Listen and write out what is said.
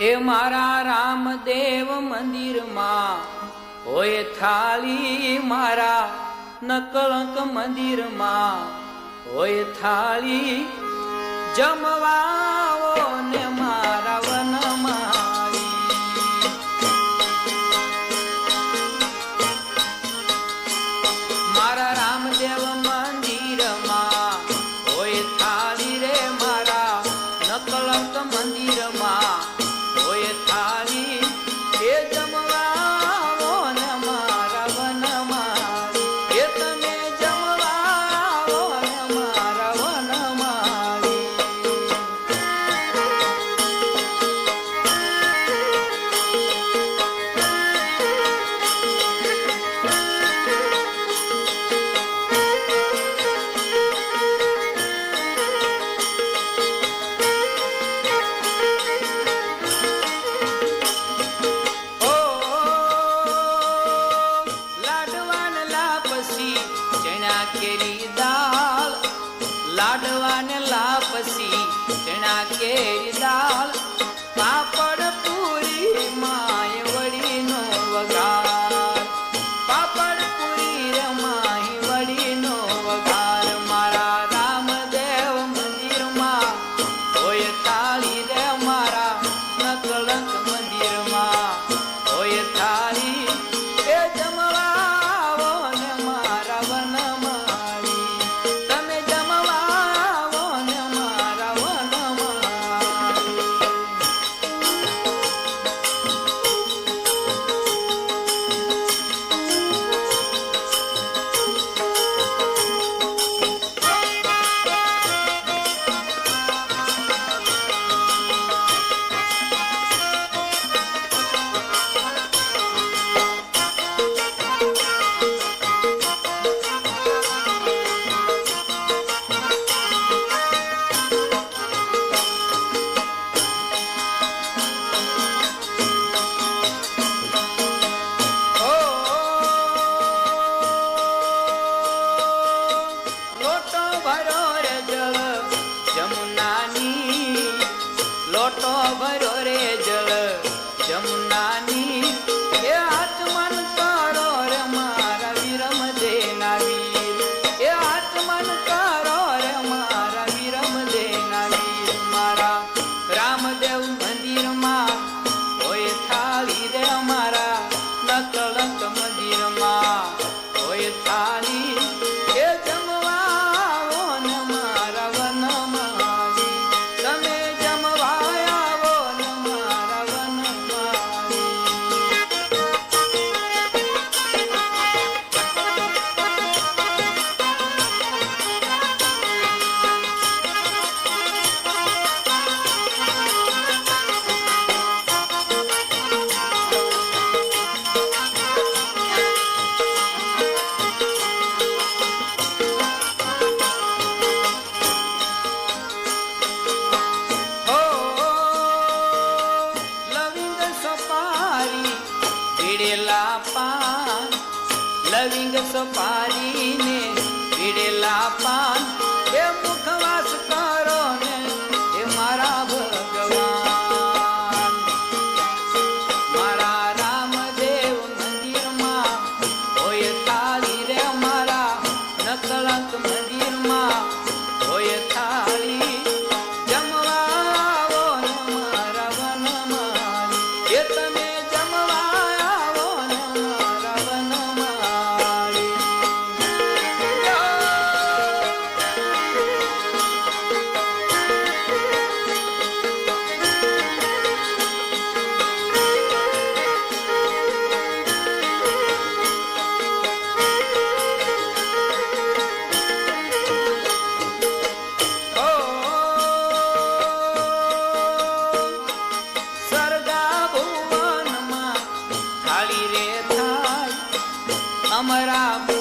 એ મારા રામદેવ મંદિરમાં હોય થાળી મારા નકળંક મંદિરમાં હોય થાળી જમવાઓ ને ને લાપસી ચણા કેરી દાળ પાપડ પૂરી માં કલિંગ સપારીને પીડેલા પાન. એ મુખવાસ કર राम राम